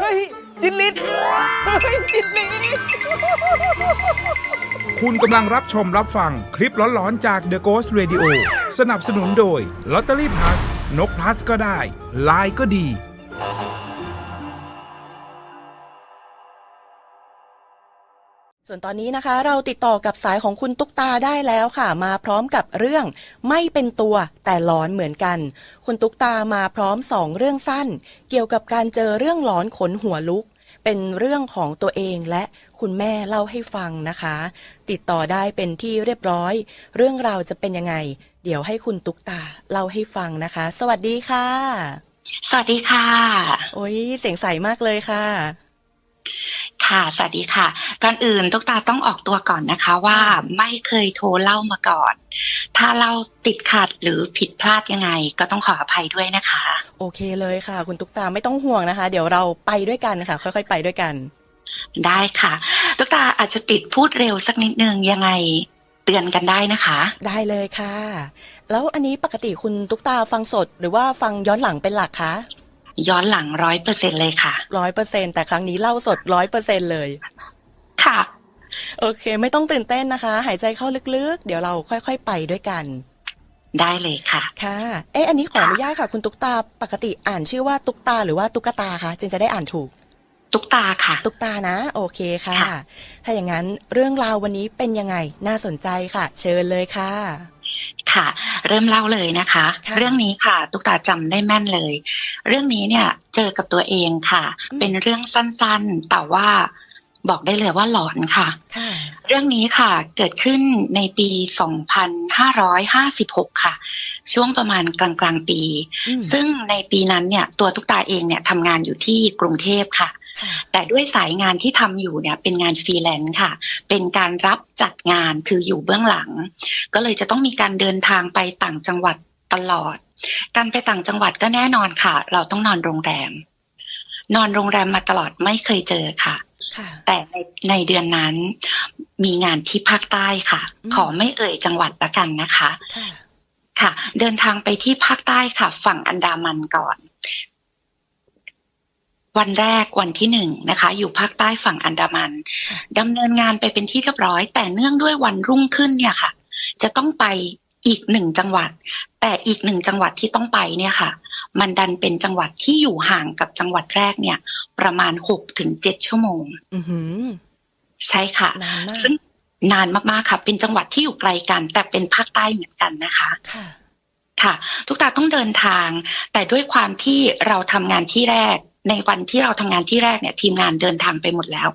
เฮ้ย จินลิศเฮ้ย จินลิศคุณกำลังรับชมรับฟังคลิปหลอนๆจาก The Ghost Radio สนับสนุนโดย Lottery Plus นก plus ก็ได้ ลายก็ดี ส่วนตอนนี้นะคะ เราติดต่อกับสายของคุณตุ๊กตาได้แล้วค่ะ มาพร้อมกับเรื่องไม่เป็นตัวแต่หลอนเหมือนกัน คุณตุ๊กตามาพร้อมสองเรื่องสั้น เกี่ยวกับการเจอเรื่องหลอนขนหัวลุก เป็นเรื่องของตัวเองและคุณแม่เล่าให้ฟังนะคะ ติดต่อได้เป็นที่เรียบร้อย เรื่องราวจะเป็นยังไง เดี๋ยวให้คุณตุ๊กตาเล่าให้ฟังนะคะ สวัสดีค่ะ สวัสดีค่ะ โอ้ยเสียงใสมากเลยค่ะ ค่ะสวัสดีค่ะ ก่อนอื่นตุ๊กตาต้องออกตัวก่อนนะคะว่าไม่เคยโทรเล่ามาก่อน ถ้าเล่าติดขัดหรือผิดพลาดยังไง ก็ต้องขออภัยด้วยนะคะ โอเคเลยค่ะ คุณตุ๊กตาไม่ต้องห่วงนะคะ เดี๋ยวเราไปด้วยกันค่ะ ค่อย ๆ ไปด้วยกัน ได้ค่ะ ตุ๊กตาอาจจะติดพูดเร็วสักนิดนึงยังไงเตือนกันได้นะคะ ได้เลยค่ะ แล้วอันนี้ปกติคุณตุ๊กตาฟังสดหรือว่าฟังย้อนหลังเป็นหลักคะ ย้อนหลังร้อยเปอร์เซ็นเลยค่ะร้อยเปอร์เซ็นแต่ครั้งนี้เล่าสดร้อยเปอร์เซ็นเลย ค่ะ โอเค ไม่ต้องตื่นเต้นนะคะ หายใจเข้าลึกๆ เดี๋ยวเราค่อยๆไปด้วยกัน ได้เลยค่ะ ค่ะ เอ๊ะอันนี้ขออนุญาตค่ะ คุณตุ๊กตาปกติอ่านชื่อว่าตุ๊กตาหรือว่าตุ๊กตาคะจึงจะได้อ่านถูก ตุ๊กตาค่ะ ตุ๊กตานะ โอเคค่ะค่ะถ้าอย่างนั้นเรื่องราววันนี้เป็นยังไงน่าสนใจค่ะ เชิญเลยค่ะ ค่ะ เริ่มเล่าเลยนะคะ ค่ะ เรื่องนี้ค่ะ ตุ๊กตาจำได้แม่นเลย เรื่องนี้เนี่ยเจอกับตัวเองค่ะอืมเป็นเรื่องสั้นๆ แต่ว่าบอกได้เลยว่าหลอนค่ะ ค่ะ เรื่องนี้ค่ะเกิดขึ้นในปี 2556 ค่ะ ช่วงประมาณกลางๆปี อืมซึ่งในปีนั้นเนี่ยตัวตุ๊กตาเองเนี่ยทำงานอยู่ที่กรุงเทพค่ะค่ะ แต่ด้วยสายงานที่ทำอยู่เนี่ยเป็นงานฟรีแลนซ์ค่ะ เป็นการรับจัดงานคืออยู่เบื้องหลัง ก็เลยจะต้องมีการเดินทางไปต่างจังหวัดตลอด การไปต่างจังหวัดก็แน่นอนค่ะ เราต้องนอนโรงแรม นอนโรงแรมมาตลอดไม่เคยเจอค่ะค่ะแต่ในในเดือนนั้นมีงานที่ภาคใต้ค่ะอืมขอไม่เอ่ยจังหวัดละกันนะคะค่ะค่ะ เดินทางไปที่ภาคใต้ค่ะ ฝั่งอันดามันก่อน วันแรกวันที่หนึ่งนะคะ อยู่ภาคใต้ฝั่งอันดามันค่ะดำเนินงานไปเป็นที่เรียบร้อย แต่เนื่องด้วยวันรุ่งขึ้นเนี่ยค่ะ จะต้องไปอีกหนึ่งจังหวัด แต่อีกหนึ่งจังหวัดที่ต้องไปเนี่ยค่ะ มันดันเป็นจังหวัดที่อยู่ห่างกับจังหวัดแรกเนี่ย ประมาณหกถึงเจ็ดชั่วโมงอือหือใช่ค่ะนานมากซึ่งนานมากๆค่ะ เป็นจังหวัดที่อยู่ไกลกัน แต่เป็นภาคใต้เหมือนกันนะคะค่ะค่ะทุกตาต้องเดินทาง แต่ด้วยความที่เราทำงานที่แรก ในวันที่เราทำงานที่แรกเนี่ย ทีมงานเดินทางไปหมดแล้ว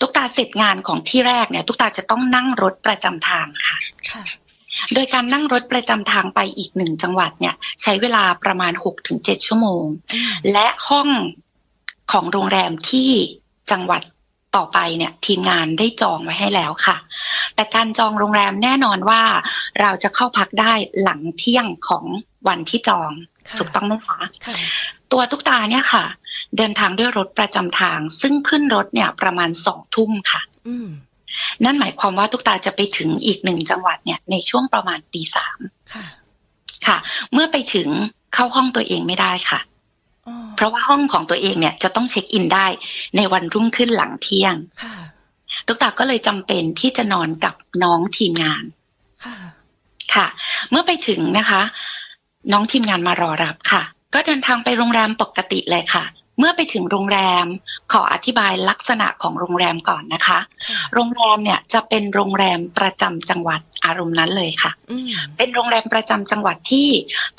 ทุกตาเสร็จงานของที่แรกเนี่ย ทุกตาจะต้องนั่งรถประจำทางค่ะค่ะ โดยการนั่งรถประจำทางไปอีกหนึ่งจังหวัดเนี่ย ใช้เวลาประมาณหกถึงเจ็ดชั่วโมงอืมและห้องของโรงแรมที่จังหวัดต่อไปเนี่ยทีมงานได้จองไว้ให้แล้วค่ะ แต่การจองโรงแรมแน่นอนว่า เราจะเข้าพักได้หลังเที่ยงของวันที่จองค่ะ ถูกต้องไหมคะค่ะตัวตุ๊กตาเนี่ยค่ะ เดินทางด้วยรถประจำทาง ซึ่งขึ้นรถเนี่ยประมาณสองทุ่มค่ะอืมนั่นหมายความว่าตุ๊กตาจะไปถึงอีกหนึ่งจังหวัดเนี่ยในช่วงประมาณตีสามค่ะค่ะเมื่อไปถึงเข้าห้องตัวเองไม่ได้ค่ะอ๋อเพราะว่าห้องของตัวเองเนี่ยจะต้องเช็คอินได้ในวันรุ่งขึ้นหลังเที่ยงค่ะตุ๊กตาก็เลยจำเป็นที่จะนอนกับน้องทีมงานค่ะค่ะเมื่อไปถึงนะคะ น้องทีมงานมารอรับค่ะ ก็เดินทางไปโรงแรมปกติเลยค่ะ เมื่อไปถึงโรงแรมขออธิบายลักษณะของโรงแรมก่อนนะคะค่ะโรงแรมเนี่ยจะเป็นโรงแรมประจำจังหวัดอารมณ์นั้นเลยค่ะอืมเป็นโรงแรมประจำจังหวัดที่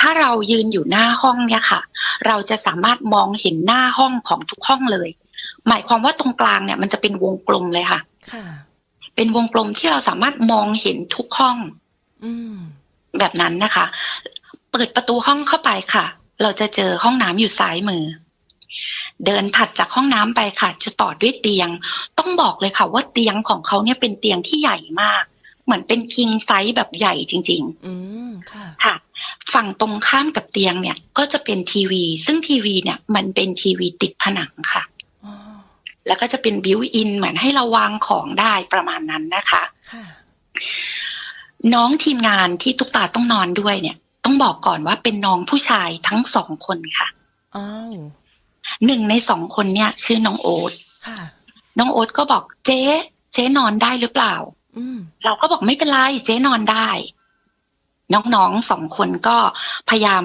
ถ้าเรายืนอยู่หน้าห้องเนี่ยค่ะ เราจะสามารถมองเห็นหน้าห้องของทุกห้องเลย หมายความว่าตรงกลางเนี่ยมันจะเป็นวงกลมเลยค่ะค่ะ เป็นวงกลมที่เราสามารถมองเห็นทุกห้องอืมแบบนั้นนะคะ เปิดประตูห้องเข้าไปค่ะ เราจะเจอห้องน้ำอยู่ซ้ายมือ เดินถัดจากห้องน้ำไปค่ะ จะต่อด้วยเตียง ต้องบอกเลยค่ะ ว่าเตียงของเขาเนี่ยเป็นเตียงที่ใหญ่มาก เหมือนเป็นคิงไซส์แบบใหญ่จริง ๆ อืมค่ะ ค่ะ ฝั่งตรงข้ามกับเตียงเนี่ย ก็จะเป็นทีวี ซึ่งทีวีเนี่ย มันเป็นทีวีติดผนังค่ะอ๋อแล้วก็จะเป็นบิวอินเหมือนให้เราวางของได้ประมาณนั้นนะคะค่ะน้องทีมงานที่ตุ๊กตาต้องนอนด้วยเนี่ย ต้องบอกก่อนว่าเป็นน้องผู้ชายทั้งสองคนค่ะอ้าวหนึ่งในสองคนเนี่ย ชื่อน้องโอ๊ตค่ะ น้องโอ๊ตก็บอกเจ๊เจ๊นอนได้หรือเปล่าอืมเราก็บอกไม่เป็นไรเจ๊นอนได้ น้องๆสองคนก็พยายาม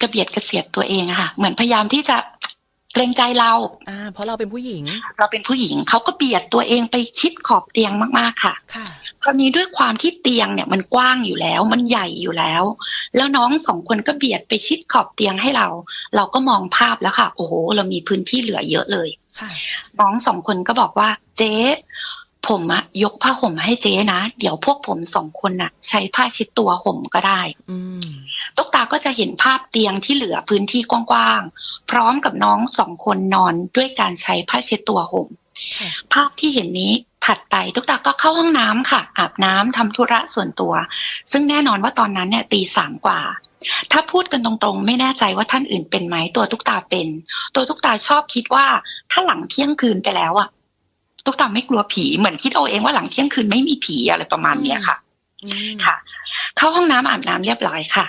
กระเบียดกระเสียดตัวเองอะค่ะ เหมือนพยายามที่จะ เกรงใจเรา อ่า เพราะเราเป็นผู้หญิง เราเป็นผู้หญิงเขาก็เบียดตัวเองไปชิดขอบเตียงมากๆค่ะ ค่ะ คราวนี้ด้วยความที่เตียงเนี่ยมันกว้างอยู่แล้ว มันใหญ่อยู่แล้ว แล้วน้องสองคนก็เบียดไปชิดขอบเตียงให้เรา เราก็มองภาพแล้วค่ะ โอ้โห เรามีพื้นที่เหลือเยอะเลย ค่ะ น้องสองคนก็บอกว่า เจ๊ผมอะยกผ้าห่มให้เจ๊นะ เดี๋ยวพวกผมสองคนน่ะ ใช้ผ้าเชิดตัวห่มก็ได้ อืม ตุ๊กตาก็จะเห็นภาพเตียงที่เหลือพื้นที่กว้างๆ พร้อมกับน้องสองคนนอนด้วยการใช้ผ้าเช็ดตัวห่มค่ะภาพที่เห็นนี้ถัดไปตุ๊กตาก็เข้าห้องน้ำค่ะ อาบน้ำทำธุระส่วนตัว ซึ่งแน่นอนว่าตอนนั้นเนี่ยตีสามกว่า ถ้าพูดกันตรงๆ ไม่แน่ใจว่าท่านอื่นเป็นไหมตัวตุ๊กตาเป็น ตัวตุ๊กตาชอบคิดว่า ถ้าหลังเที่ยงคืนไปแล้วอะตุ๊กตาไม่กลัวผีเหมือนคิดเอาเองว่าหลังเที่ยงคืนไม่มีผีอะไรประมาณเนี้ยค่ะอืมค่ะ เข้าห้องน้ำอาบน้ำเรียบร้อยค่ะ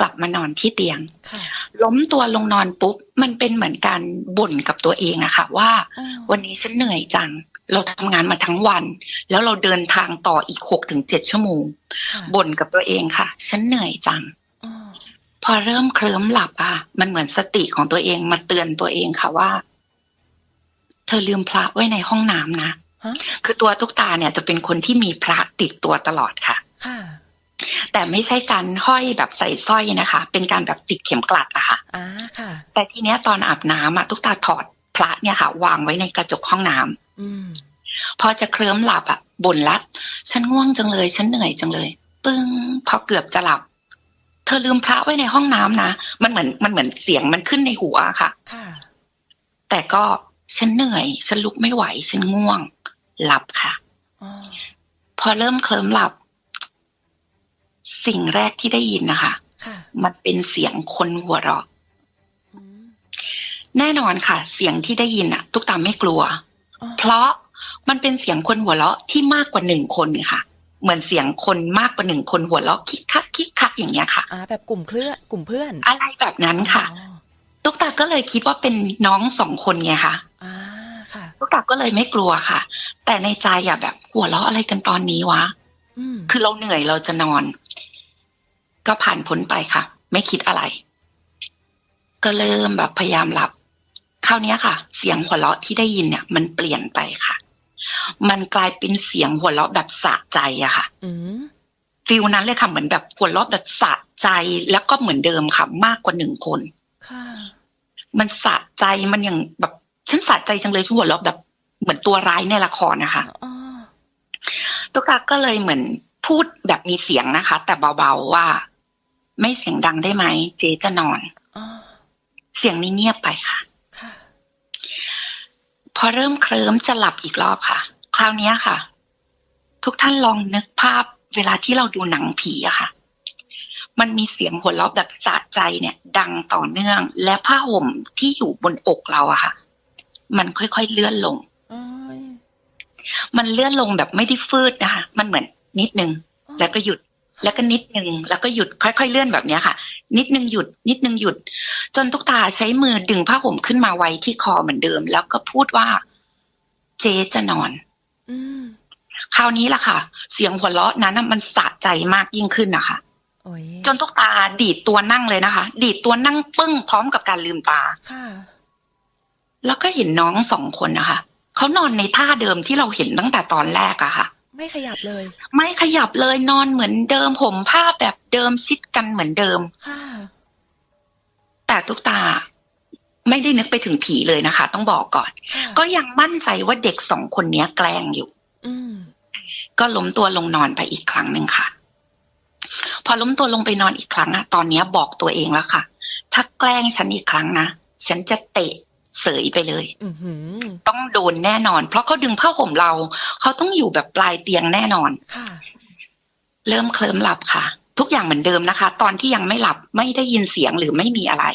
กลับมานอนที่เตียงค่ะล้มตัวลงนอนปุ๊บ มันเป็นเหมือนการบ่นกับตัวเองอะค่ะ ว่าอ้าววันนี้ฉันเหนื่อยจัง เราทำงานมาทั้งวัน แล้วเราเดินทางต่ออีกหกถึงเจ็ดชั่วโมงค่ะบ่นกับตัวเองค่ะ ฉันเหนื่อยจังอ้าวพอเริ่มเคลิ้มหลับอะมันเหมือนสติของตัวเองมาเตือนตัวเองค่ะว่า เธอลืมพระไว้ในห้องน้ำนะฮะคือตัวตุ๊กตาเนี่ยจะเป็นคนที่มีพระติดตัวตลอดค่ะค่ะ แต่ไม่ใช่การห้อยแบบใส่สร้อยนะคะ เป็นการแบบติดเข็มกลัดอะค่ะอ่าค่ะ แต่ทีเนี้ยตอนอาบน้ำอะตุ๊กตาถอดพระเนี่ยค่ะ วางไว้ในกระจกห้องน้ำอืมพอจะเคลิ้มหลับอะบ่นละฉันง่วงจังเลย ฉันเหนื่อยจังเลย ปึ้งพอเกือบจะหลับ เธอลืมพระไว้ในห้องน้ำนะมันเหมือนมันเหมือนเสียงมันขึ้นในหัวอะค่ะ ค่ะ แต่ก็ฉันเหนื่อย ฉันลุกไม่ไหว ฉันง่วง หลับค่ะอ๋อพอเริ่มเคลิ้มหลับ สิ่งแรกที่ได้ยินนะคะค่ะ มันเป็นเสียงคนหัวเราะ อืมแน่นอนค่ะ เสียงที่ได้ยินอะทุกตาไม่กลัว อ๋อเพราะมันเป็นเสียงคนหัวเราะที่มากกว่าหนึ่งคนค่ะ เหมือนเสียงคนมากกว่าหนึ่งคนหัวเราะคิกคักคิกคักอย่างเงี้ยค่ะ อ่าแบบกลุ่มเพื่อนกลุ่มเพื่อนอะไรแบบนั้นค่ะ อ๋อตุ๊กตาก็เลยคิดว่าเป็นน้องสองคนไงค่ะ อ่าค่ะ ตุ๊กตาก็เลยไม่กลัวค่ะ แต่ในใจอะแบบหัวเราะอะไรกันตอนนี้วะ อืมคือเราเหนื่อยเราจะนอน ก็ผ่านพ้นไปค่ะ ไม่คิดอะไร ก็เริ่มแบบพยายามหลับคราวเนี้ยค่ะ เสียงหัวเราะที่ได้ยินเนี่ย มันเปลี่ยนไปค่ะ มันกลายเป็นเสียงหัวเราะแบบสะใจอะค่ะอืมฟิลนั้นเลยค่ะเหมือนแบบหัวเราะแบบสะใจแล้วก็เหมือนเดิมค่ะ มากกว่าหนึ่งคนค่ะมันสะใจมันอย่างแบบฉันสะใจจังเลยที่หัวเราะแบบเหมือนตัวร้ายในละครนะคะอ๋อตุ๊กตาก็เลยเหมือนพูดแบบมีเสียงนะคะ แต่เบาๆว่า ไม่เสียงดังได้ไหม เจ๊จะนอนอ๋อเสียงนี้เงียบไปค่ะค่ะพอเริ่มเคลิ้มจะหลับอีกรอบค่ะ คราวเนี้ยค่ะ ทุกท่านลองนึกภาพเวลาที่เราดูหนังผีอะค่ะ มันมีเสียงหัวเราะแบบสะใจเนี่ย ดังต่อเนื่อง และผ้าห่มที่อยู่บนอกเราอะค่ะ มันค่อยๆเลื่อนลงอ๋อมันเลื่อนลงแบบไม่ได้ฟืดนะคะ มันเหมือนนิดนึง แล้วก็หยุด แล้วก็นิดนึงแล้วก็หยุดค่อย ๆ เลื่อนแบบเนี้ยค่ะ นิดนึงหยุด นิดนึงหยุด จนตุ๊กตาใช้มือดึงผ้าห่มขึ้นมาไว้ที่คอเหมือนเดิม แล้วก็พูดว่า เจ๊จะนอนอืมคราวนี้ล่ะค่ะ เสียงหัวเราะนั้นน่ะมันสะใจมากยิ่งขึ้นนะคะโอ้ยจนตุ๊กตาดีดตัวนั่งเลยนะคะ ดีดตัวนั่งปึ้งพร้อมกับการลืมตาค่ะแล้วก็เห็นน้องสองคนนะคะเขานอนในท่าเดิมที่เราเห็นตั้งแต่ตอนแรกอะค่ะ ไม่ขยับเลย ไม่ขยับเลยนอนเหมือนเดิมผมผ้าแบบเดิมชิดกันเหมือนเดิม ค่ะ แต่ตุ๊กตาไม่ได้นึกไปถึงผีเลยนะคะ ต้องบอกก่อน ค่ะก็ยังมั่นใจว่าเด็กสองคนเนี้ยแกล้งอยู่ อืม ก็ล้มตัวลงนอนไปอีกครั้งหนึ่งค่ะ พอล้มตัวลงไปนอนอีกครั้งอะตอนเนี้ยบอกตัวเองแล้วค่ะ ถ้าแกล้งฉันอีกครั้งนะ ฉันจะเตะ เสยไปเลยอือหือต้องโดนแน่นอน เพราะเขาดึงผ้าห่มเรา เขาต้องอยู่แบบปลายเตียงแน่นอนค่ะเริ่มเคลิ้มหลับค่ะ ทุกอย่างเหมือนเดิมนะคะ ตอนที่ยังไม่หลับไม่ได้ยินเสียงหรือไม่มีอะไร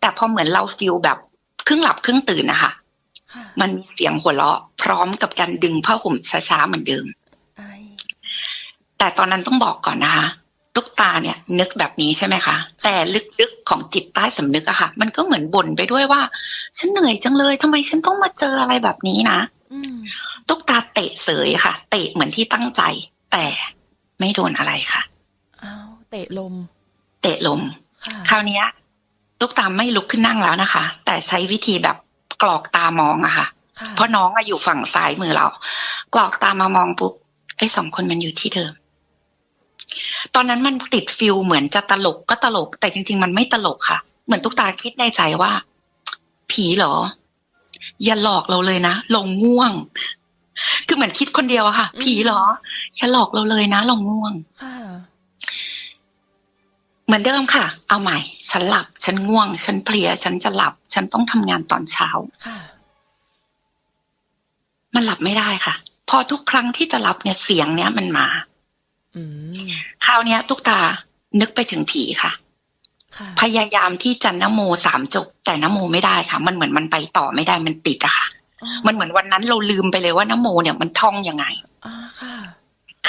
แต่พอเหมือนเราฟิลแบบครึ่งหลับครึ่งตื่นนะคะค่ะมันมีเสียงหัวเราะ พร้อมกับการดึงผ้าห่มช้าๆเหมือนเดิมไอแต่ตอนนั้นต้องบอกก่อนนะคะ ตุ๊กตาเนี่ยนึกแบบนี้ใช่ไหมคะ แต่ลึกๆของจิตใต้สำนึกอะค่ะ มันก็เหมือนบ่นไปด้วยว่า ฉันเหนื่อยจังเลยทำไมฉันต้องมาเจออะไรแบบนี้นะอืมตุ๊กตาเตะเสยค่ะ เตะเหมือนที่ตั้งใจ แต่ไม่โดนอะไรค่ะอ้าวเตะลม เตะลมค่ะคราวเนี้ยตุ๊กตาไม่ลุกขึ้นนั่งแล้วนะคะ แต่ใช้วิธีแบบกรอกตามองอะค่ะค่ะ เพราะน้องอะอยู่ฝั่งซ้ายมือเรา กรอกตามามองปุ๊บไอ้สองคนมันอยู่ที่เดิม ตอนนั้นมันติดฟิลเหมือนจะตลกก็ตลก แต่จริง ๆ มันไม่ตลกค่ะ เหมือนตุ๊กตาคิดในใจว่า ผีเหรอ อย่าหลอกเราเลยนะเราง่วง คือเหมือนคิดคนเดียวอะค่ะ ผีเหรอ อย่าหลอกเราเลยนะเราง่วงค่ะเหมือนเดิมค่ะ เอาใหม่ ฉันหลับ ฉันง่วง ฉันเพลีย ฉันจะหลับ ฉันต้องทำงานตอนเช้าค่ะมันหลับไม่ได้ค่ะ พอทุกครั้งที่จะหลับเนี่ยเสียงเนี้ยมันมาอืม คราวเนี้ยตุ๊กตานึกไปถึงผีค่ะค่ะพยายามที่จะนโมสามจบ แต่นโมไม่ได้ค่ะ มันเหมือนมันไปต่อไม่ได้มันติดอะค่ะอ๋อมันเหมือนวันนั้นเราลืมไปเลยว่านโมเนี่ยมันท่องยังไงอ่าค่ะ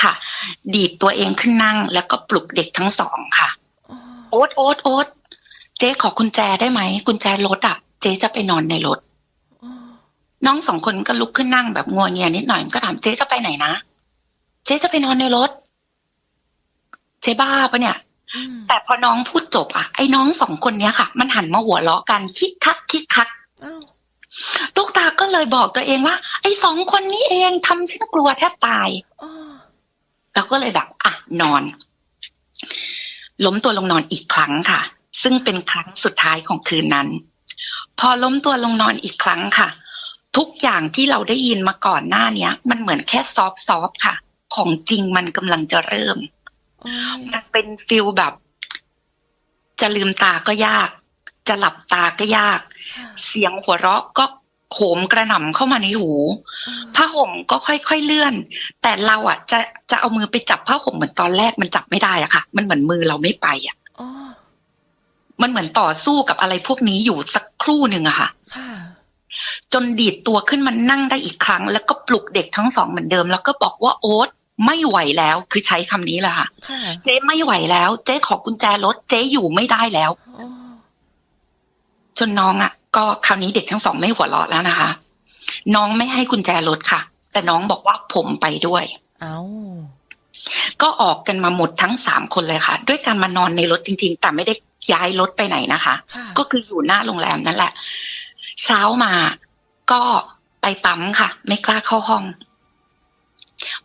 ค่ะ ดีดตัวเองขึ้นนั่ง แล้วก็ปลุกเด็กทั้งสองค่ะอ๋อโอ๊ตโอ๊ตโอ๊ตเจ๊ขอกุญแจได้ไหมกุญแจรถอะเจ๊จะไปนอนในรถอ๋อน้องสองคนก็ลุกขึ้นนั่งแบบงัวเงียนิดหน่อยก็ถามเจ๊จะไปไหนนะ เจ๊จะไปนอนในรถ เจ๊บ้าปะเนี่ยอืมแต่พอน้องพูดจบอะไอ้น้องสองคนเนี้ยค่ะ มันหันมาหัวเราะกันคิกคักคิกคักอ้าวตุ๊กตาก็เลยบอกตัวเองว่า ไอ้สองคนนี้เองทำฉันกลัวแทบตายอ๋อแล้วก็เลยแบบ อะ นอน ล้มตัวลงนอนอีกครั้งค่ะ ซึ่งเป็นครั้งสุดท้ายของคืนนั้น พอล้มตัวลงนอนอีกครั้งค่ะ ทุกอย่างที่เราได้ยินมาก่อนหน้าเนี้ย มันเหมือนแค่ซอฟซอฟค่ะ ของจริงมันกำลังจะเริ่มอ๋อ มันเป็นฟิลแบบ จะลืมตาก็ยาก จะหลับตาก็ยากค่ะเสียงหัวเราะก็โหมกระหน่ำเข้ามาในหูอ๋อผ้าห่มก็ค่อยๆเลื่อน แต่เราอะ จะจะเอามือไปจับผ้าห่มเหมือนตอนแรกมันจับไม่ได้อะค่ะ มันเหมือนมือเราไม่ไปอะอ๋อมันเหมือนต่อสู้กับอะไรพวกนี้อยู่สักครู่หนึ่งอะค่ะค่ะจนดีดตัวขึ้นมานั่งได้อีกครั้ง แล้วก็ปลุกเด็กทั้งสองเหมือนเดิม แล้วก็บอกว่าโอ๊ต ไม่ไหวแล้วคือใช้คำนี้แหละค่ะค่ะ เจ๊ไม่ไหวแล้ว เจ๊ขอกุญแจรถเจ๊อยู่ไม่ได้แล้วอ๋อจนน้องอะ ก็คราวนี้เด็กทั้งสองไม่หัวเราะแล้วนะคะ น้องไม่ให้กุญแจรถค่ะ แต่น้องบอกว่าผมไปด้วย เอาก็ออกกันมาหมดทั้งสามคนเลยค่ะ ด้วยการมานอนในรถจริง ๆ แต่ไม่ได้ย้ายรถไปไหนนะคะค่ะก็คืออยู่หน้าโรงแรมนั่นแหละ เช้ามาก็ไปปั๊มค่ะ ไม่กล้าเข้าห้อง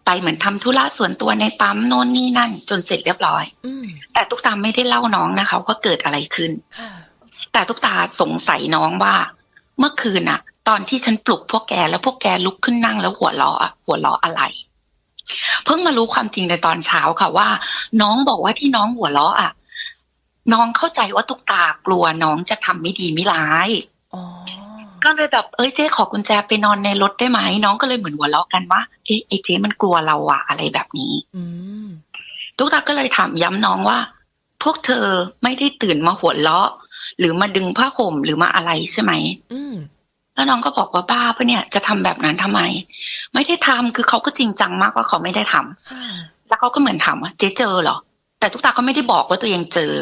ไปเหมือนทำธุระส่วนตัวในปั๊มโน่นนี่นั่น จนเสร็จเรียบร้อยอืมแต่ตุ๊กตาไม่ได้เล่าน้องนะคะ ว่าเกิดอะไรขึ้นค่ะแต่ตุ๊กตาสงสัยน้องว่า เมื่อคืนน่ะตอนที่ฉันปลุกพวกแกแล้วพวกแกลุกขึ้นนั่งแล้วหัวเราะอะหัวเราะอะไร เพิ่งมารู้ความจริงในตอนเช้าค่ะว่า น้องบอกว่าที่น้องหัวเราะอะน้องเข้าใจว่าตุ๊กตากลัวน้องจะทำไม่ดีไม่ร้ายอ๋อ ก็เลยแบบเอ้ยเจ๊ขอกุญแจไปนอนในรถได้ไหมน้องก็เลยเหมือนหัวเราะกันว่าเอ๊ะไอ้เจ๊มันกลัวเราอะอะไรแบบนี้อืมตุ๊กตาก็เลยถามย้ำน้องว่า พวกเธอไม่ได้ตื่นมาหัวเราะ หรือมาดึงผ้าห่มหรือมาอะไรใช่ไหมอืมแล้วน้องก็บอกว่าบ้าปะเนี่ยจะทำแบบนั้นทำไม ไม่ได้ทำคือเขาก็จริงจังมากว่าเขาไม่ได้ทำค่ะแล้วเขาก็เหมือนถามว่าเจ๊เจอเหรอ แต่ตุ๊กตาก็ไม่ได้บอกว่าตัวเองเจอ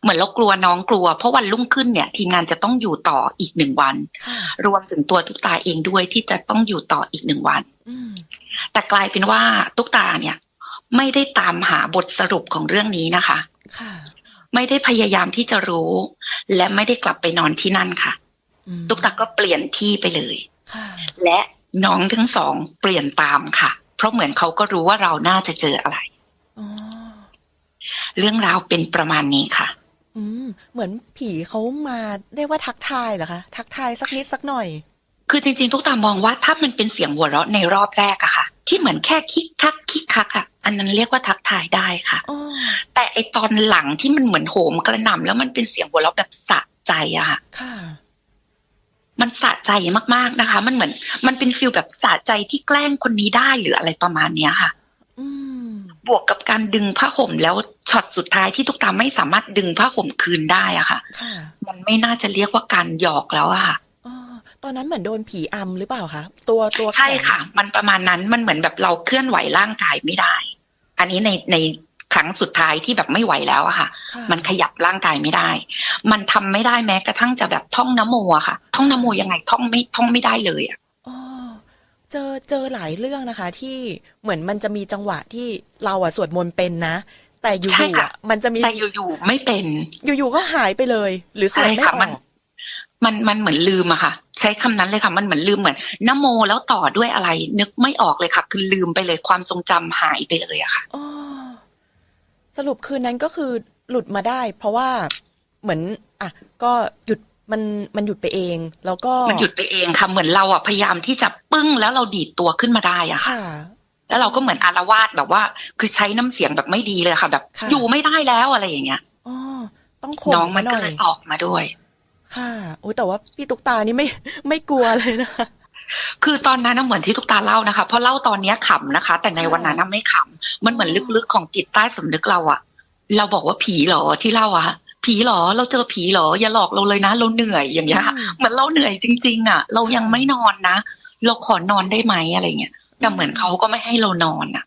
เหมือนเรากลัวน้องกลัว เพราะวันรุ่งขึ้นเนี่ย ทีมงานจะต้องอยู่ต่ออีกหนึ่งวันค่ะรวมถึงตัวตุ๊กตาเองด้วยที่จะต้องอยู่ต่ออีกหนึ่งวันอืมแต่กลายเป็นว่าตุ๊กตาเนี่ย ไม่ได้ตามหาบทสรุปของเรื่องนี้นะคะค่ะไม่ได้พยายามที่จะรู้ และไม่ได้กลับไปนอนที่นั่นค่ะอืมตุ๊กตาก็เปลี่ยนที่ไปเลยค่ะและน้องทั้งสองเปลี่ยนตามค่ะ เพราะเหมือนเขาก็รู้ว่าเราน่าจะเจออะไรอ๋อ เรื่องราวเป็นประมาณนี้ค่ะ อืม เหมือนผีเขามาเรียกว่าทักทายเหรอคะ ทักทายสักนิดสักหน่อย คือจริง ๆ ทุกตามองว่าถ้ามันเป็นเสียงหัวเราะในรอบแรกอะค่ะ ที่เหมือนแค่คิกคักคิกคักอะอันนั้นเรียกว่าทักทายได้ค่ะอ๋อแต่ไอตอนหลังที่มันเหมือนโหมกระหน่ำแล้วมันเป็นเสียงหัวเราะแบบสะใจอะค่ะค่ะมันสะใจมากๆนะคะ มันเหมือน มันเป็นฟิลแบบสะใจที่แกล้งคนนี้ได้หรืออะไรประมาณเนี้ยค่ะ อืม บวกกับการดึงผ้าห่มแล้วช็อตสุดท้ายที่ทุกตาไม่สามารถดึงผ้าห่มคืนได้อะค่ะค่ะ มันไม่น่าจะเรียกว่าการหยอกแล้วอะค่ะอ๋อตอนนั้นเหมือนโดนผีอำหรือเปล่าคะตัวตัวใช่แข็งค่ะ มันประมาณนั้นมันเหมือนแบบเราเคลื่อนไหวร่างกายไม่ได้ออันนี้ในในครั้งสุดท้ายที่แบบไม่ไหวแล้วอะค่ะค่ะมันขยับร่างกายไม่ได้ มันทำไม่ได้แม้กระทั่งจะแบบท่องนโมอะค่ะ ท่องนโมยังไงท่องไม่ท่องไม่ได้เลยอะอ๋อ เจอเจอหลายเรื่องนะคะ ที่เหมือนมันจะมีจังหวะที่เราอะสวดมนต์เป็นนะ แต่อยู่ใช่ๆค่ะ อะมันจะมีแต่อยู่ๆไม่เป็น อยู่ๆก็หายไปเลย หรือสวดใช่ไม่อค่ะอมันกมันมันเหมือนลืมอะค่ะ ใช้คำนั้นเลยค่ะมันเหมือนลืมเหมือนนโมแล้วต่อด้วยอะไร นึกไม่ออกเลยค่ะ คือลืมไปเลยความทรงจำหายไปเลยอะค่ะ อ๋อสรุปคืนนั้นก็คือหลุดมาได้ เพราะว่าเหมือน อะ ก็หยุด มันมันหยุดไปเอง แล้วก็มันหยุดไปเองค่ะเหมือนเราอะพยายามที่จะปึ้งแล้วเราดีดตัวขึ้นมาได้อะค่ะค่ะ แล้วเราก็เหมือนอารวาสแบบว่า คือใช้น้ำเสียงแบบไม่ดีเลยค่ะ แบบค่ะอยู่ไม่ได้แล้วอะไรอย่างเงี้ยอ๋อต้องข่มน้องมันหก็น่อเลยยออกมาด้วย ค่ะอุ้ยแต่ว่าพี่ตุ๊กตานี่ไม่ไม่กลัวเลยนะคะคือตอนนั้นน่ะเหมือนที่ทุกตาเล่านะคะเพราะเล่าตอนเนี้ยขำนะคะ แต่ในวันนั้นน่ะไม่ขำมันเหมือนลึกๆของจิตใต้สำนึกเราอะเราบอกว่าผีเหรอที่เล่าอะ ผีเหรอเราเจอผีเหรอ อย่าหลอกเราเลยนะ เราเหนื่อยอย่างเงี้ยค่ะอืมเหมือนเราเหนื่อยจริง ๆอะเรายังไม่นอนนะเราขอนอนได้ไหมอะไรเงี้ยแต่เหมือนเขาก็ไม่ให้เรานอนอะ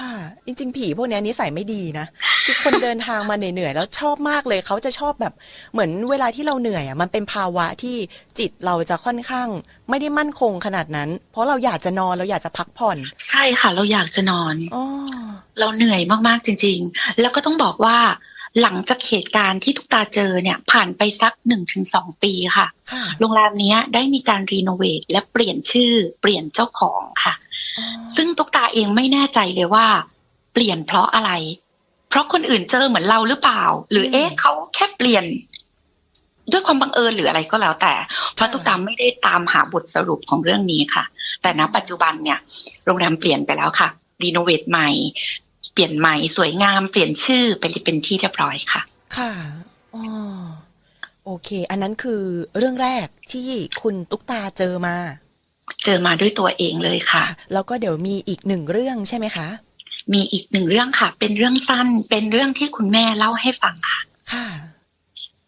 ค่ะ จริง ๆ ผีพวกเนี้ยนิสัยไม่ดีนะคือคนเดินทางมาเหนื่อยๆแล้วชอบมากเลยเขาจะชอบแบบเหมือนเวลาที่เราเหนื่อยอะมันเป็นภาวะที่จิตเราจะค่อนข้าง ไม่ได้มั่นคงขนาดนั้น เพราะเราอยากจะนอนเราอยากจะพักผ่อน ใช่ค่ะ เราอยากจะนอนอ๋อเราเหนื่อยมากๆจริง ๆ แล้วก็ต้องบอกว่า หลังจากเหตุการณ์ที่ทุกตาเจอเนี่ยผ่านไปสักหนึ่งถึงสองปีค่ะค่ะ โรงแรมเนี้ยได้มีการรีโนเวทและเปลี่ยนชื่อเปลี่ยนเจ้าของค่ะอ๋อซึ่งตุ๊กตาเองไม่แน่ใจเลยว่า เปลี่ยนเพราะอะไร เพราะคนอื่นเจอเหมือนเราหรือเปล่า หรือเอ๊ะเขาแค่เปลี่ยน ด้วยความบังเอิญหรืออะไรก็แล้วแต่ เพราะตุ๊กตาไม่ได้ตามหาบทสรุปของเรื่องนี้ค่ะ แต่ณปัจจุบันเนี่ย โรงแรมเปลี่ยนไปแล้วค่ะรีโนเวทใหม่ เปลี่ยนใหม่สวยงามเปลี่ยนชื่อเป็นเป็นที่เรียบร้อยค่ะ ค่ะอ๋อโอเค อันนั้นคือเรื่องแรกที่คุณตุ๊กตาเจอมา เจอมาด้วยตัวเองเลยค่ะ แล้วก็เดี๋ยวมีอีกหนึ่งเรื่องใช่ไหมคะ มีอีกหนึ่งเรื่องค่ะ เป็นเรื่องสั้น เป็นเรื่องที่คุณแม่เล่าให้ฟังค่ะ ค่ะ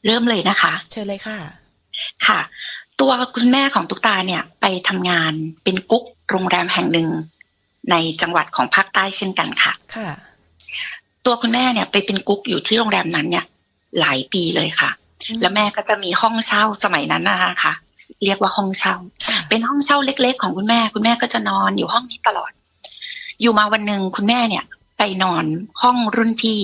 เริ่มเลยนะคะ เชิญเลยค่ะ ค่ะ ตัวคุณแม่ของตุ๊กตาเนี่ย ไปทำงานเป็นกุ๊กโรงแรมแห่งหนึ่ง ในจังหวัดของภาคใต้เช่นกันค่ะ ค่ะ ตัวคุณแม่เนี่ยไปเป็นกุ๊กอยู่ที่โรงแรมนั้นเนี่ย หลายปีเลยค่ะ แล้วแม่ก็จะมีห้องเช่าสมัยนั้นนะคะเรียกว่าห้องเช่าค่ะเป็นห้องเช่าเล็ก ๆ ของคุณแม่ คุณแม่ก็จะนอนอยู่ห้องนี้ตลอด อยู่มาวันหนึ่งคุณแม่เนี่ย ไปนอนห้องรุ่นพี่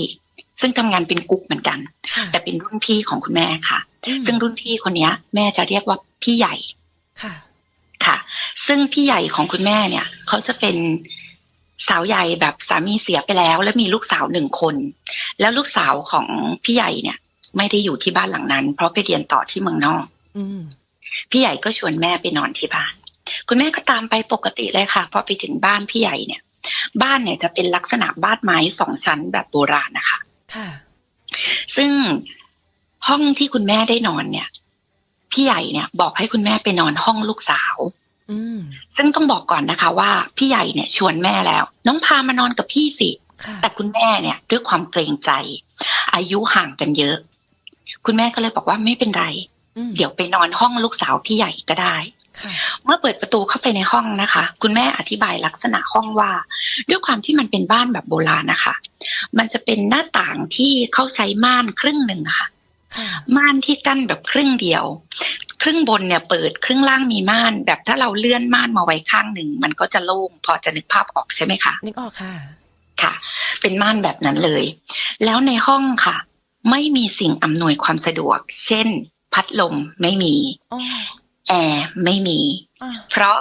ซึ่งทำงานเป็นกุ๊กเหมือนกันค่ะแต่เป็นรุ่นพี่ของคุณแม่ค่ะอืมซึ่งรุ่นพี่คนเนี้ย แม่จะเรียกว่าพี่ใหญ่ค่ะค่ะ ซึ่งพี่ใหญ่ของคุณแม่เนี่ยเขาจะเป็นสาวใหญ่แบบสามีเสียไปแล้ว และมีลูกสาวหนึ่งคน แล้วลูกสาวของพี่ใหญ่เนี่ย ไม่ได้อยู่ที่บ้านหลังนั้น เพราะไปเรียนต่อที่เมืองนอกอืมพี่ใหญ่ก็ชวนแม่ไปนอนที่บ้าน คุณแม่ก็ตามไปปกติเลยค่ะพอไปถึงบ้านพี่ใหญ่เนี่ย บ้านเนี่ยจะเป็นลักษณะบ้านไม้สองชั้นแบบโบราณนะคะค่ะ ซึ่งห้องที่คุณแม่ได้นอนเนี่ย พี่ใหญ่เนี่ย บอกให้คุณแม่ไปนอนห้องลูกสาวอืม ซึ่งต้องบอกก่อนนะคะว่าพี่ใหญ่เนี่ยชวนแม่แล้ว น้องพามานอนกับพี่สิค่ะแต่คุณแม่เนี่ยด้วยความเกรงใจ อายุห่างกันเยอะ คุณแม่ก็เลยบอกว่าไม่เป็นไรอืมเดี๋ยวไปนอนห้องลูกสาวพี่ใหญ่ก็ได้ค่ะเมื่อเปิดประตูเข้าไปในห้องนะคะ คุณแม่อธิบายลักษณะห้องว่า ด้วยความที่มันเป็นบ้านแบบโบราณนะคะ มันจะเป็นหน้าต่างที่เขาใช้ม่านครึ่งหนึ่งอะค่ะค่ะ ม่านที่กั้นแบบครึ่งเดียว ครึ่งบนเนี่ยเปิดครึ่งล่างมีม่าน แบบถ้าเราเลื่อนม่านมาไว้ข้างหนึ่ง มันก็จะโล่งพอจะนึกภาพออกใช่ไหมคะนึกออกค่ะ ค่ะ เป็นม่านแบบนั้นเลย แล้วในห้องค่ะ ไม่มีสิ่งอำนวยความสะดวก เช่น พัดลมไม่มีอ๋อแอร์ไม่มีอะเพราะ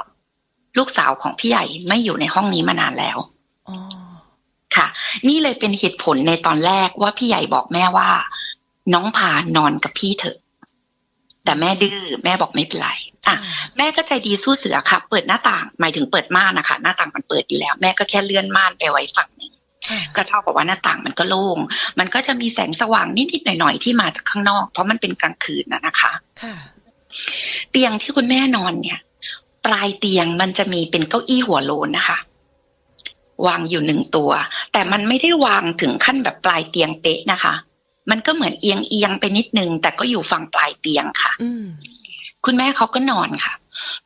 ลูกสาวของพี่ใหญ่ไม่อยู่ในห้องนี้มานานแล้วอ๋อค่ะ นี่เลยเป็นเหตุผลในตอนแรกว่าพี่ใหญ่บอกแม่ว่า น้องพานอนกับพี่เถอะ แต่แม่ดื้อแม่บอกไม่เป็นไรอะแม่ก็ใจดีสู้เสือค่ะ เปิดหน้าต่าง หมายถึงเปิดม่านนะคะหน้าต่างมันเปิดอยู่แล้ว แม่ก็แค่เลื่อนม่านไปไว้ฝั่งหนึ่งค่ะก็เท่ากับว่าหน้าต่างมันก็โล่ง มันก็จะมีแสงสว่างนิดๆหน่อยๆที่มาจากข้างนอก เพราะมันเป็นกลางคืนนะนะคะค่ะเตียงที่คุณแม่นอนเนี่ย ปลายเตียงมันจะมีเป็นเก้าอี้หัวโลนนะคะ วางอยู่หนึ่งตัว แต่มันไม่ได้วางถึงขั้นแบบปลายเตียงเป๊ะนะคะ มันก็เหมือนเอียงเอียงๆไปนิดนึง แต่ก็อยู่ฝั่งปลายเตียงค่ะอืมคุณแม่เขาก็นอนค่ะ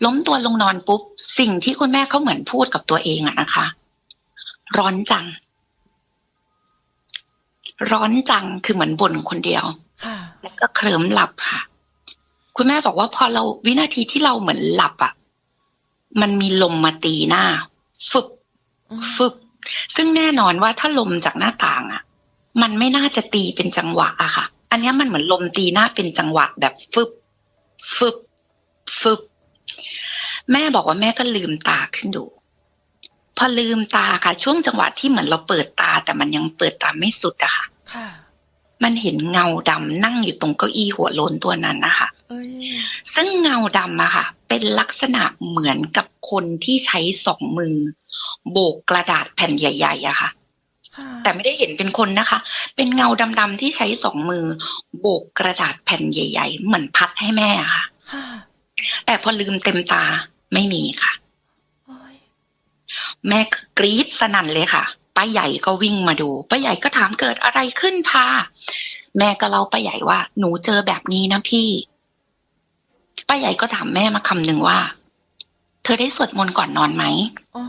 ล้มตัวลงนอนปุ๊บ สิ่งที่คุณแม่เขาเหมือนพูดกับตัวเองอะนะคะ ร้อนจัง ร้อนจังคือเหมือนบ่นคนเดียวค่ะแล้วก็เคลิ้มหลับค่ะ คุณแม่บอกว่าพอเราวินาทีที่เราเหมือนหลับอะมันมีลมมาตีหน้าฟึบอืมฟึบซึ่งแน่นอนว่าถ้าลมจากหน้าต่างอะ มันไม่น่าจะตีเป็นจังหวะอะค่ะ อันเนี้ยมันเหมือนลมตีหน้าเป็นจังหวะแบบฟึบฟึบฟึบแม่บอกว่าแม่ก็ลืมตาขึ้นดู พอลืมตาค่ะ ช่วงจังหวะที่เหมือนเราเปิดตา แต่มันยังเปิดตาไม่สุดอะค่ะค่ะมันเห็นเงาดำนั่งอยู่ตรงเก้าอี้หัวโลนตัวนั้นนะคะเอ้ยซึ่งเงาดำอะค่ะ เป็นลักษณะเหมือนกับคนที่ใช้สองมือ โบกกระดาษแผ่นใหญ่ๆอะค่ะค่ะ แต่ไม่ได้เห็นเป็นคนนะคะ เป็นเงาดำๆที่ใช้สองมือ โบกกระดาษแผ่นใหญ่ ๆ เหมือนพัดให้แม่อะค่ะค่ะ แต่พอลืมเต็มตาไม่มีค่ะโอ้ยแม่ก็กรี๊ดสนั่นเลยค่ะ ป้าใหญ่ก็วิ่งมาดู ป้าใหญ่ก็ถามเกิดอะไรขึ้นพาแม่ก็เล่าป้าใหญ่ว่า หนูเจอแบบนี้นะพี่ ป้าใหญ่ก็ถามแม่มาคำหนึ่งว่า เธอได้สวดมนต์ก่อนนอนไหมอ๋อ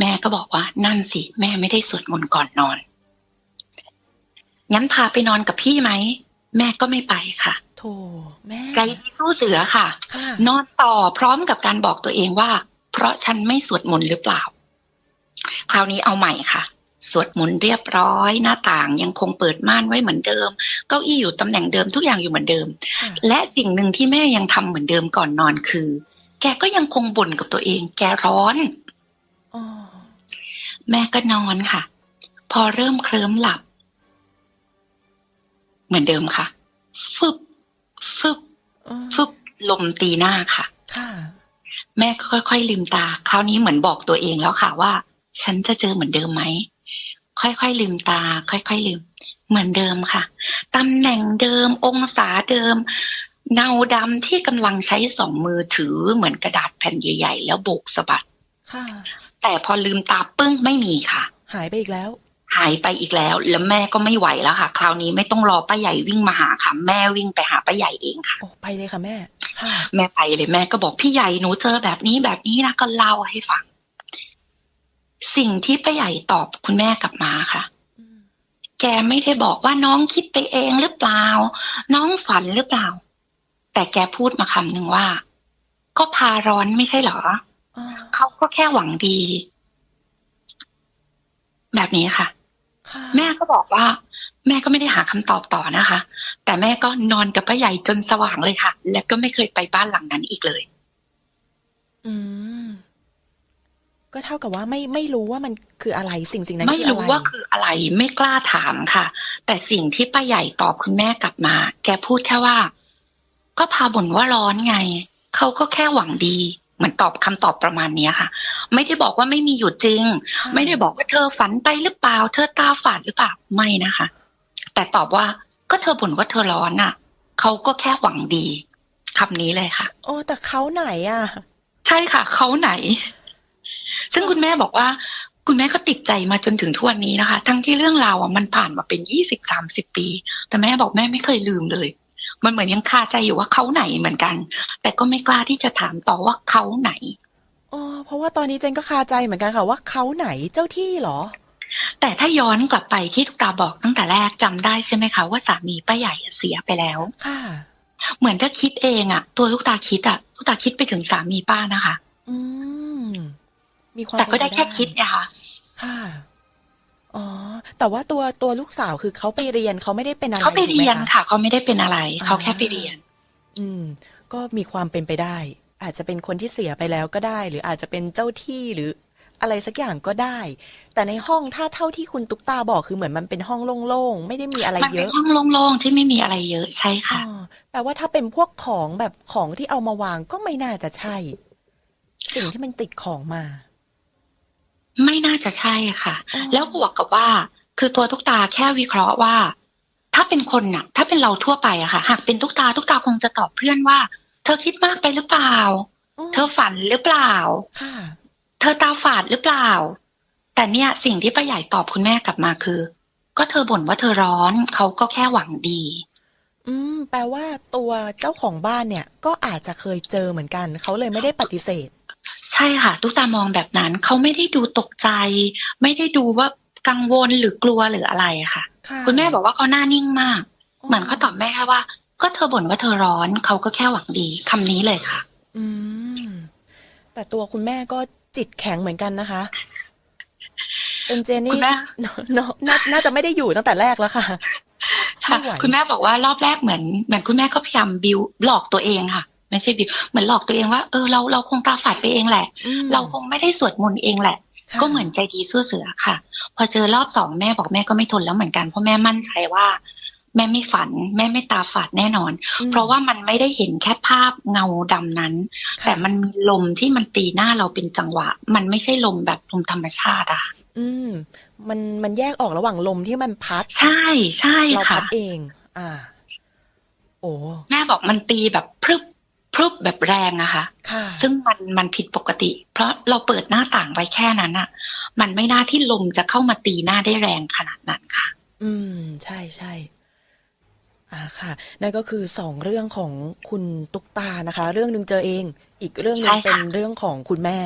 แม่ก็บอกว่านั่นสิ แม่ไม่ได้สวดมนต์ก่อนนอน งั้นพาไปนอนกับพี่ไหม แม่ก็ไม่ไปค่ะโถแม่ใจดีสู้เสือค่ะค่ะ นอนต่อพร้อมกับการบอกตัวเองว่า เพราะฉันไม่สวดมนต์หรือเปล่า คราวนี้เอาใหม่ค่ะ สวดมนต์เรียบร้อย หน้าต่างยังคงเปิดม่านไว้เหมือนเดิม เก้าอี้อยู่ตำแหน่งเดิมทุกอย่างอยู่เหมือนเดิมค่ะและสิ่งหนึ่งที่แม่ยังทำเหมือนเดิมก่อนนอนคือ แกก็ยังคงบ่นกับตัวเอง แกร้อนอ๋อ แม่ก็นอนค่ะ พอเริ่มเคลิ้มหลับ เหมือนเดิมค่ะ ฟึบฟึบอ๋อฟึบลมตีหน้าค่ะค่ะแม่ก็ค่อยๆลืมตา คราวนี้เหมือนบอกตัวเองแล้วค่ะว่า ฉันจะเจอเหมือนเดิมไหม ค่อยๆลืมตา ค่อยๆลืม เหมือนเดิมค่ะตำแหน่งเดิม องศาเดิม เงาดำที่กำลังใช้สองมือถือเหมือนกระดาษแผ่นใหญ่ ๆ แล้วโบกสะบัดค่ะ แต่พอลืมตาปึ้งไม่มีค่ะ หายไปอีกแล้ว หายไปอีกแล้ว แล้วแม่ก็ไม่ไหวแล้วค่ะ คราวนี้ไม่ต้องรอป้าใหญ่วิ่งมาหาค่ะ แม่วิ่งไปหาป้าใหญ่เองค่ะโอ้ไปเลยค่ะแม่ค่ะแม่ไปเลยแม่ก็บอกพี่ใหญ่หนูเจอแบบนี้แบบนี้นะก็เล่าให้ฟัง สิ่งที่ป้าใหญ่ตอบคุณแม่กลับมาค่ะอืมแกไม่ได้บอกว่าน้องคิดไปเองหรือเปล่า น้องฝันหรือเปล่า แต่แกพูดมาคำหนึ่งว่า ก็พาร้อนไม่ใช่เหรออ๋อ เขาก็แค่หวังดี แบบนี้ค่ะค่ะ แม่ก็บอกว่า แม่ก็ไม่ได้หาคำตอบต่อนะคะ แต่แม่ก็นอนกับป้าใหญ่จนสว่างเลยค่ะ และก็ไม่เคยไปบ้านหลังนั้นอีกเลย อืมก็เท่ากับว่าไม่ไม่รู้ว่ามันคืออะไรสิ่งสิ่งนั้นไม่คือรู้อะไรว่าคืออะไรไม่กล้าถามค่ะ แต่สิ่งที่ป้าใหญ่ตอบคุณแม่กลับมา แกพูดแค่ว่า ก็พาบ่นว่าร้อนไง เขาก็แค่หวังดี เหมือนตอบคำตอบประมาณเนี้ยค่ะ ไม่ได้บอกว่าไม่มีอยู่จริงค่ะไม่ได้บอกว่าเธอฝันไปหรือเปล่า เธอตาฝาดหรือเปล่าไม่นะคะ แต่ตอบว่าก็เธอบ่นว่าเธอร้อนน่ะเขาก็แค่หวังดีคำนี้เลยค่ะ โอ้แต่เขาไหนอะ ใช่ค่ะเขาไหน ซึ่งคุณแม่บอกว่า คุณแม่ก็ติดใจมาจนถึงทุกวันนี้นะคะ ทั้งที่เรื่องราวอะมันผ่านมาเป็นยี่สิบสามสิบปี แต่แม่บอกแม่ไม่เคยลืมเลย มันเหมือนยังคาใจอยู่ว่าเขาไหนเหมือนกัน แต่ก็ไม่กล้าที่จะถามต่อว่าเขาไหนอ๋อเพราะว่าตอนนี้เจนก็คาใจเหมือนกันค่ะว่าเขาไหนเจ้าที่เหรอ แต่ถ้าย้อนกลับไปที่ทุกตาบอกตั้งแต่แรกจำได้ใช่ไหมคะว่าสามีป้าใหญ่อะเสียไปแล้วค่ะ เหมือนจะคิดเองอะตัวลูกตาคิดอะลูกตาคิดไปถึงสามีป้านะคะ อืมมีความแต่ก็ได้เป็นปแค่คิดนะคะค่ะ อ๋อ แต่ว่าตัวตัวลูกสาวคือเขาไปเรียนเขาไม่ได้เป็นอะไรเขาไปถูกหมเรียนค่ะเขาไม่ได้เป็นอะไรอ่า เขาแค่ไปเรียน อืม ก็มีความเป็นไปได้ อาจจะเป็นคนที่เสียไปแล้วก็ได้ หรืออาจจะเป็นเจ้าที่หรืออะไรสักอย่างก็ได้ แต่ในห้องถ้าเท่าที่คุณตุ๊กตาบอกคือเหมือนมันเป็นห้องโล่งๆ ไม่ได้มีอะไรมันเยเป็นอะ ห้องโล่งๆที่ไม่มีอะไรเยอะใช่ค่ะอ๋อแปลว่าถ้าเป็นพวกของแบบของที่เอามาวางก็ไม่น่าจะใช่ สิ่งที่มันติดของมา ไม่น่าจะใช่ค่ะอ๋อแล้วบวกกับว่า คือตัวทุกตาแค่วิเคราะห์ว่า ถ้าเป็นคนน่ะ ถ้าเป็นเราทั่วไปอะค่ะ หากเป็นทุกตาทุกตาคงจะตอบเพื่อนว่า เธอคิดมากไปหรือเปล่า เธอฝันหรือเปล่าค่ะเธอตาฝาดหรือเปล่า แต่เนี่ยสิ่งที่ป้าใหญ่ตอบคุณแม่กลับมาคือ ก็เธอบ่นว่าเธอร้อนเขาก็แค่หวังดี อืม แปลว่าตัวเจ้าของบ้านเนี่ย ก็อาจจะเคยเจอเหมือนกัน เขาเลยไม่ได้ปฏิเสธ ใช่ค่ะทุกตามองแบบนั้น เขาไม่ได้ดูตกใจ ไม่ได้ดูว่ากังวลหรือกลัวหรืออะไรอะค่ะ ค่ะคุณแม่บอกว่าเขาหน้านิ่งมาก เหมือนเขาตอบแม่แค่ว่า ก็เธอบ่นว่าเธอร้อนเขาก็แค่หวังดีคำนี้เลยค่ะ อืม แต่ตัวคุณแม่ก็จิตแข็งเหมือนกันนะคะ เป็นเจนคุนี่ณแม่ เนอะเนอะน่าน่าจะไม่ได้อยู่ตั้งแต่แรกแล้วค่ะ ค่ะไม่ไหว คุณแม่บอกว่ารอบแรกเหมือนเหมือนคุณแม่ก็พยายามบิวหลอกตัวเองค่ะ ไม่ใช่บิวเหมือนหลอกตัวเองว่าเออเราเราคงตาฝาดไปเองแหละอืมเราคงไม่ได้สวดมนต์เองแหละค่ะก็เหมือนใจดีสู้เสือค่ะ พอเจอรอบสองแม่บอกแม่ก็ไม่ทนแล้วเหมือนกันเพราะแม่มั่นใจว่าแม่ไม่ฝัน แม่ไม่ตาฝาดแน่นอนอืมเพราะว่ามันไม่ได้เห็นแค่ภาพเงาดำนั้นค่ะแต่มันมีลมที่มันตีหน้าเราเป็นจังหวะ มันไม่ใช่ลมแบบลมธรรมชาติอะค่ะ อืม มันมันแยกออกระหว่างลมที่มันพัด ใช่ใช่เราค่ะพัดเอง อ่า โอ้แม่บอกมันตีแบบพรึบ พรึบแบบแรงอะค่ะค่ะ ซึ่งมันมันผิดปกติ เพราะเราเปิดหน้าต่างไว้แค่นั้นอะมันไม่น่าที่ลมจะเข้ามาตีหน้าได้แรงขนาดนั้นค่ะ อืม ใช่ใช่อ่าค่ะ นั่นก็คือสองเรื่องของคุณตุ๊กตานะคะ เรื่องหนึ่งเจอเอง อีกเรื่องหนึงใช่ค่ะเป็นเรื่องของคุณแม่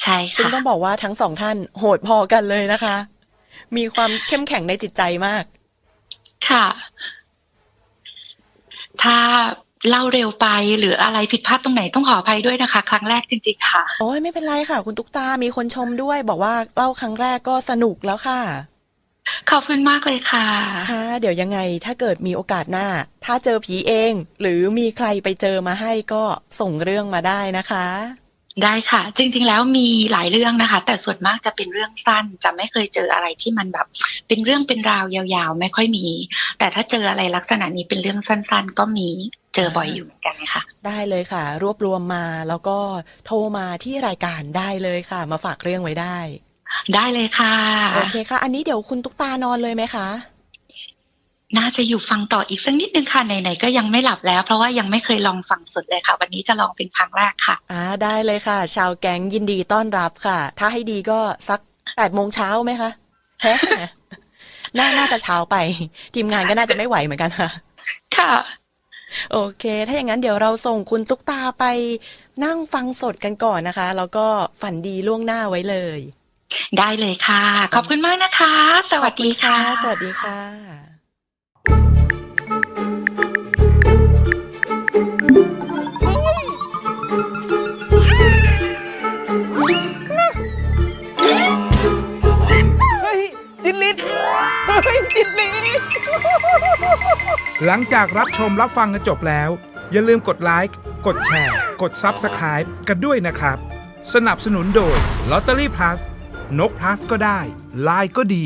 ใช่ซึ่งค่ะต้องบอกว่าทั้งสองท่านโหดพอกันเลยนะคะ มีความเข้มแข็งในจิตใจมาก ค่ะ ถ้า เล่าเร็วไปหรืออะไรผิดพลาดตรงไหนต้องขออภัยด้วยนะคะ ครั้งแรกจริงๆค่ะ โอ้ยไม่เป็นไรค่ะ คุณตุ๊กตา มีคนชมด้วย บอกว่าเล่าครั้งแรกก็สนุกแล้วค่ะ ขอบคุณมากเลยค่ะ ค่ะ เดี๋ยวยังไงถ้าเกิดมีโอกาสหน้า ถ้าเจอผีเอง หรือมีใครไปเจอมาให้ก็ส่งเรื่องมาได้นะคะ ได้ค่ะ จริง ๆ แล้วมีหลายเรื่องนะคะ แต่ส่วนมากจะเป็นเรื่องสั้น จะไม่เคยเจออะไรที่มันแบบ เป็นเรื่องเป็นราวยาวๆ ไม่ค่อยมี แต่ถ้าเจออะไรลักษณะนี้เป็นเรื่องสั้น ๆ ก็มีเจอบ่อยอยู่เหมือนกันค่ะ ได้เลยค่ะ รวบรวมมาแล้วก็โทรมาที่รายการได้เลยค่ะ มาฝากเรื่องไว้ได้ ได้เลยค่ะ โอเคค่ะ อันนี้เดี๋ยวคุณตุ๊กตานอนเลยไหมคะ น่าจะอยู่ฟังต่ออีกสักนิดนึงค่ะไหนๆก็ยังไม่หลับแล้ว เพราะว่ายังไม่เคยลองฟังสดเลยค่ะ วันนี้จะลองเป็นครั้งแรกค่ะอ่าได้เลยค่ะ ชาวแก๊งยินดีต้อนรับค่ะ ถ้าให้ดีก็สักแปดโมงเช้าไหมคะแฮะน่าน่าจะเช้าไป ทีมงานก็น่าจะไม่ไหวเหมือนกันค่ะ ค่ะ โอเค ถ้าอย่างนั้นเดี๋ยวเราส่งคุณตุ๊กตาไปนั่งฟังสดกันก่อนนะคะ แล้วก็ฝันดีล่วงหน้าไว้เลย ได้เลยค่ะ ขอบคุณมากนะคะ สวัสดีค่ะขอบณสวัสดีค่ะ เฮ้ยจินลิศหลังจากรับชมรับฟังกันจบแล้ว อย่าลืมกดไลค์ กดแชร์ กด Subscribe กันด้วยนะครับ สนับสนุนโดย Lottery Plus นก plus ก็ได้ ลายก็ดี